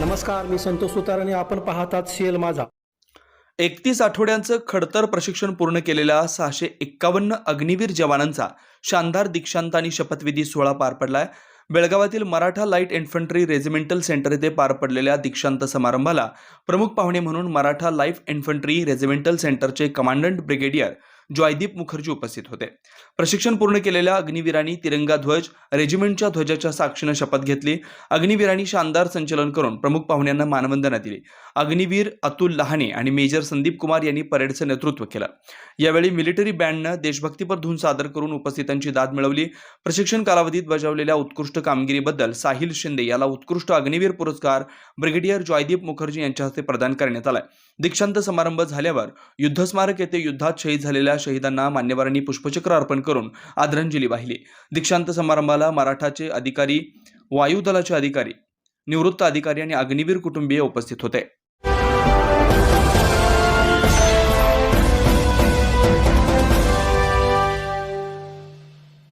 नमस्कार मी संतोष सुतार आणि आपण पाहतात सीएल माझा. एकतीस आठवड्यांचं खडतर प्रशिक्षण पूर्ण केलेल्या सहाशे एक्कावन्न अग्निवीर जवानांचा शानदार दीक्षांत आणि शपथविधी सोहळा पार पडलाय. बेळगावातील Maratha light infantry regimental centre येथे पार पडलेल्या दीक्षांत समारंभाला प्रमुख पाहुणे म्हणून मराठा लाईफ इन्फंट्री रेजिमेंटल सेंटरचे कमांडंट ब्रिगेडियर जॉयदीप मुखर्जी उपस्थित होते. प्रशिक्षण पूर्ण केलेल्या अग्निवीरांनी तिरंगा ध्वज रेजिमेंटच्या ध्वजाच्या साक्षीनं शपथ घेतली. अग्निवीरांनी शानदार संचलन करून प्रमुख पाहुण्यांना मानवंदना दिली. अग्निवीर अतुल लहाने आणि मेजर संदीप कुमार यांनी परेडचं नेतृत्व केलं. यावेळी मिलिटरी बँडनं देशभक्तीपर धून सादर करून उपस्थितांची दाद मिळवली. प्रशिक्षण कालावधीत बजावलेल्या उत्कृष्ट कामगिरीबद्दल साहिल शिंदे याला उत्कृष्ट अग्निवीर पुरस्कार ब्रिगेडियर जॉयदीप मुखर्जी यांच्या हस्ते प्रदान करण्यात आला दीक्षांत समारंभ झाल्यावर युद्धस्मारक येथे युद्धात शहीद झालेल्या शहीदांना मान्यवरांनी पुष्पचक्र अर्पण करून आदरांजली वाहिली. दीक्षांत समारंभाला मराठाचे अधिकारी वायुदलाचे अधिकारी निवृत्त अधिकारी आणि अग्निवीर कुटुंबीय उपस्थित होते.